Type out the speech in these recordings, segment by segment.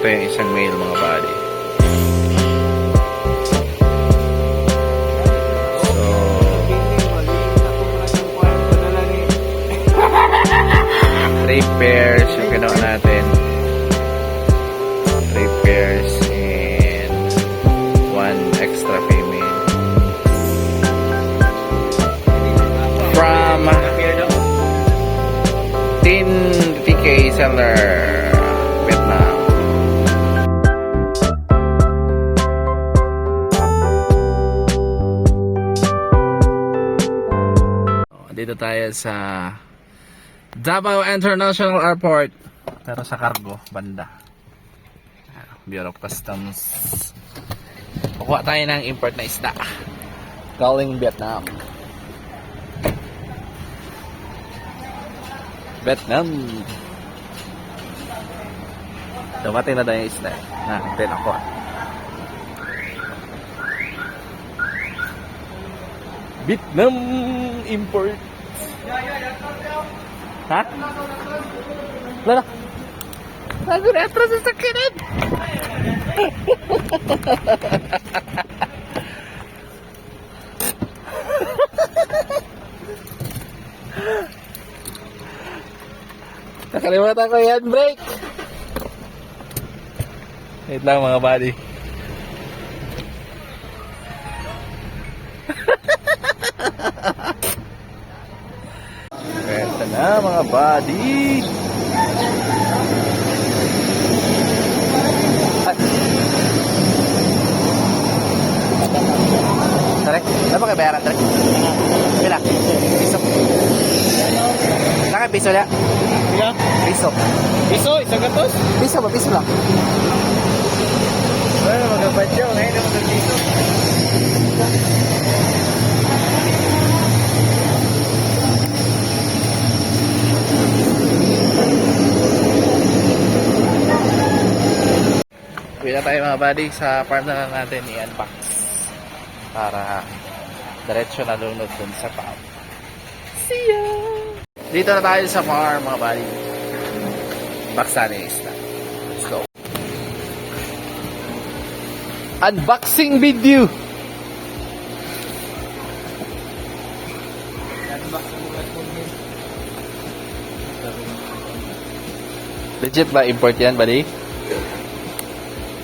Ito yung isang male mga buddy. So, three pairs yung kinuha natin. Three pairs and one extra female. From Tin TK Seller, Dito tayo sa Davao International Airport. Pero sa cargo, banda. Bureau of Customs. Kukuha tayo ng import na isda. Calling Vietnam. Vietnam. Dumating na tayo yung isda. Na, din ako. Vietnam import. Ha? Wala. Bago na atras sa sakit. Nakalimutan ko yan, break. Wait lang mga buddy. Pwede na mga buddy. Ay. Tara, ano ba kayo bayaran, Tara? Pila? Piso. Naka piso na? Iya. Piso. Piso, isang gatos. Piso ba? Piso lang. Bueno, magkabadyo. Ngayon na magkapiso. Uwi na tayo mga buddy sa farm na lang natin i-unbox para diretso na lunod dun sa farm. See ya! Dito na tayo sa farm mga buddy. Baksan yung isda. Let's go. Unboxing video! Legit ba import yan, buddy?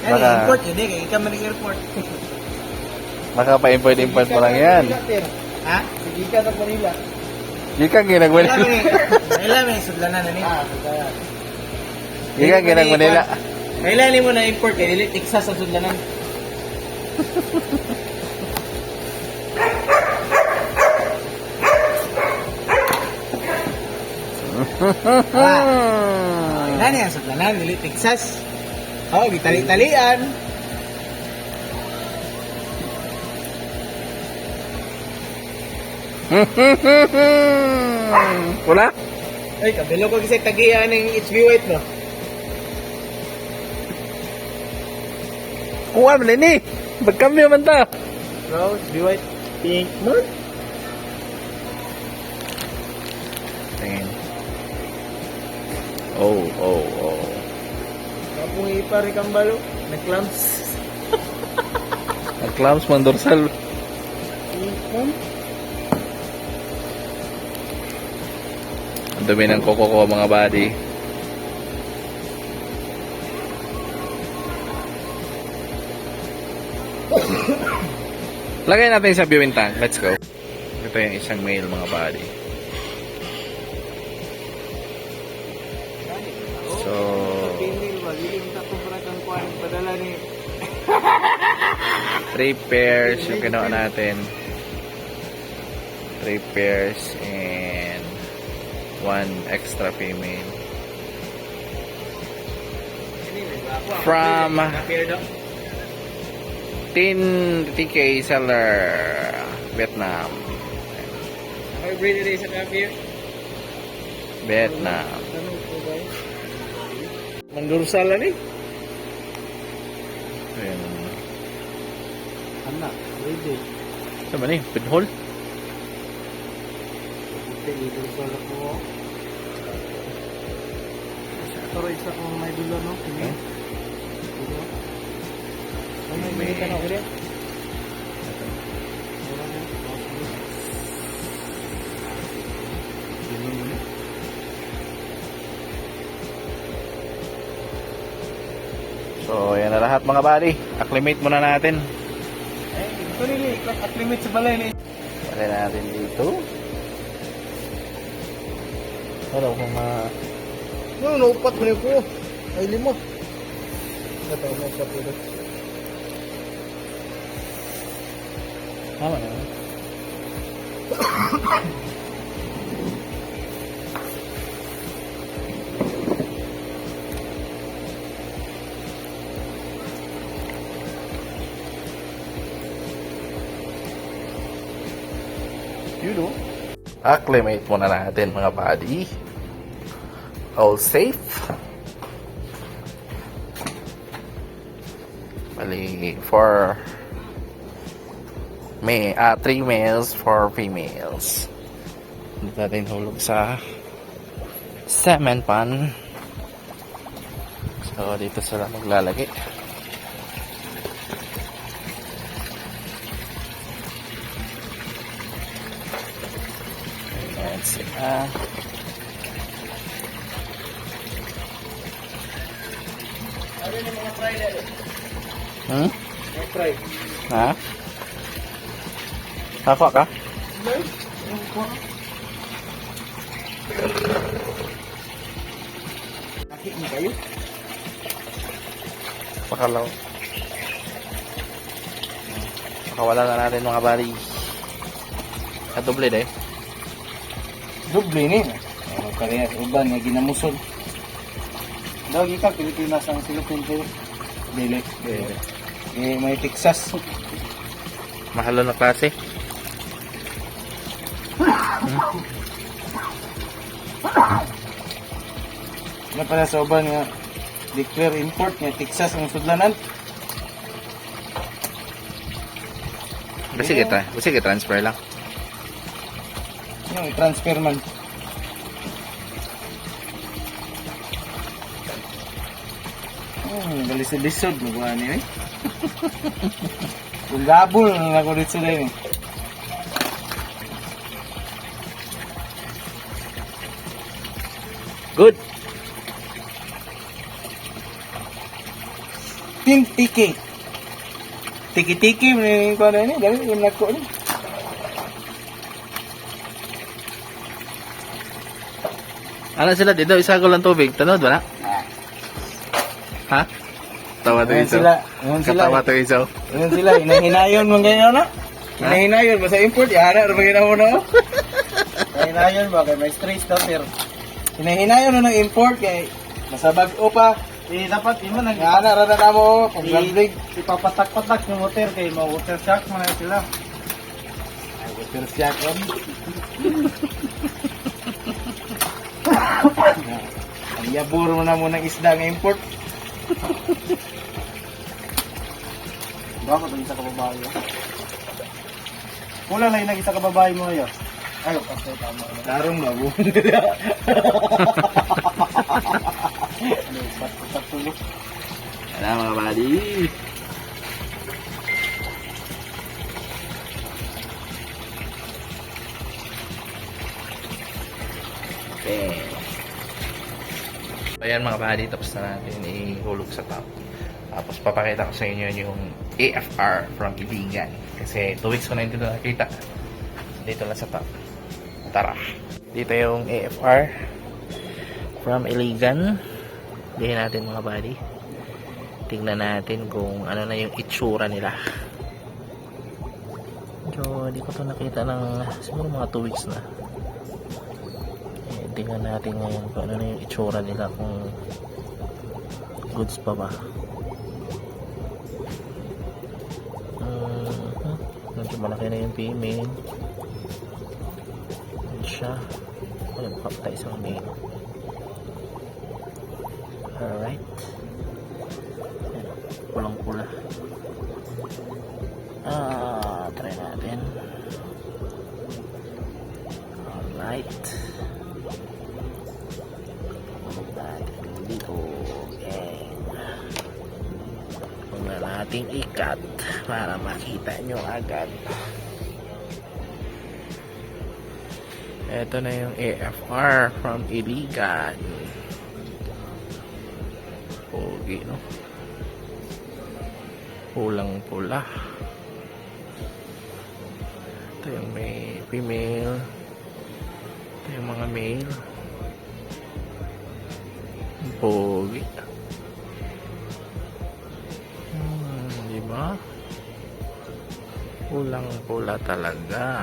Baka... Baka- Import yun eh. Kaya ikaw man airport. Baka pa-import-import mo lang yan. Ha? Sige ka sa Manila. Di ka ginagwala. Kailan may sudlanan na niya. Ah, sudlanan. Di ka ginagwala. Kailan ni mo na import eh. Dili Texas sa sudlanan. Kailan niya sudlanan. Dili Texas. Oh, gitali-talian. Wala? Ay, kabilo ko kasi tagiya ng HB White no. Kuha mo na ni. Magkambyo man ta. Bro, HB White. Pink moon. Tingin. Oh, oh, oh. Kapong ipari kang balo. Nag-clamps. Nag-clamps man dorsal. Moon. Ang dumi ng koko ko mga buddy. Lagay natin sa viewing tank. Let's go. Ito yung isang male mga buddy. So, 3 pairs yung kinuha natin. 3 pairs and 1 extra female from 10 TK seller Vietnam. Vietnam. Mandursalan eh Ayan Anak, ready. Sa ba ni? Pinhole? Mandursala ko. Pero isa kong may dulo, no? Okay. Ano yung militan ako ulit? So, yan na lahat mga buddy. Acclimate muna natin. At limit sa balay. Lagay natin dito. Wala kung ma... No, naupat mo ko. Ay, limo. Ito, naupat mo Tama na. Acclimate muna natin mga buddy. All safe. Bali, for may ah three males, four females. Dito natin hulog sa semen pan. So, dito sila maglalagay. Na Hmm? Ha? Hapa ka? Nakik mo kayo? Pakalaw. Pakawala na natin mga bari. At doble eh. Doble ni. Ano kaya uban nga ginamusod. Dawag ikaw, Pilipinas ang silupin. Dili. Dili. Eh, may Texas. Mahalo na klase. Nga pala sa uban nga declare import nga Texas ang sudlanan. Basi kita, basi kita transfer lang. Yung transfer man. Hmm, galisod-lisod mo ba niya eh? Kung gabol na ako dito din eh. Good. Team Tiki. Tiki-tiki mo yung kano ni, dali yung nagko ni. Ano sila dito? Isa ko lang tubig. Tanod wala? Ha? Tawa to isaw. sila, sila. Katawa to isaw. Ayan sila, hinahinayon mo ganyan na. Hinahinayon, basta import, yara, ano mo na? Hinahinayon ba, kay may stress daw, sir. Hinahinayon na ng import, kay masabag o pa. Eh, dapat yun mo, nag- Yana, rada na mo, pag gambling. Ipapatak-patak yung motor, kay mga water shock mo na sila. Ay, water shock, on. Ang yabur mo na muna ng isda ng import. Bakit ang isa ka babae yun? Kulang lang yung isa ka babae mo yun. Ay, kasi tama. Darong bago. Ano, ba't ba't tulog? Yan mga buddy. Okay. Ayan mga buddy, tapos na natin ihulog sa top. Tapos papakita ko sa inyo yung AFR from Ibigan. Kasi 2 weeks ko na hindi ito nakita. Dito lang sa top. Tara. Dito yung AFR from Iligan. Dihin natin mga buddy. Tingnan natin kung ano na yung itsura nila. Medyo di ko to nakita ng siguro mga 2 weeks na. Tingnan natin ngayon kung ano na yung itsura nila kung goods pa ba. Mhm. medyo malaki na yung female. Yan siya. Ayun, kapta isang male. Alright. Ayan, Pulang-pula. Ah, try natin. Para makita nyo agad. Ito na yung AFR from Iligan. Pogi, no? Pulang pula. Ito yung may female. Ito yung mga male. Ang Pogi. Pulang pula talaga.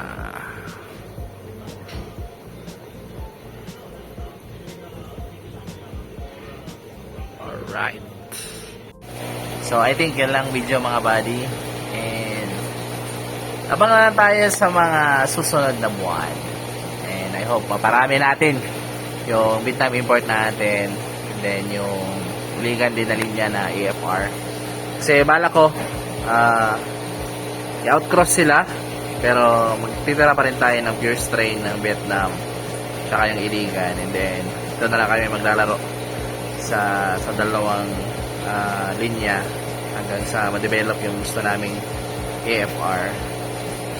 Alright. So, I think yan lang video mga buddy. And, abangan na tayo sa mga susunod na buwan. And I hope maparami natin yung Vietnam import natin. And then, yung ligan din na linya na AFR. Kasi bala ko, ah, i-outcross sila. Pero magtitira pa rin tayo ng pure strain ng Vietnam. Tsaka yung iligan. And then, ito na lang kami maglalaro sa sa dalawang ah, linya hanggang sa ma-develop yung gusto naming AFR.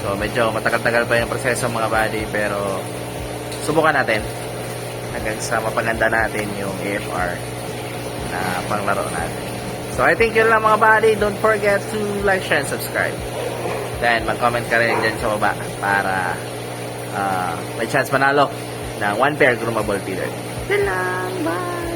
So medyo matagal-tagal pa yung proseso mga buddy pero subukan natin hanggang sa mapaganda natin yung AFR na panglaro natin. So I think yun lang mga buddy. Don't forget to like, share, and subscribe. Then mag-comment ka rin dyan sa baba para ah, may chance manalo ng one pair groomable feeder. Yun lang. Bye!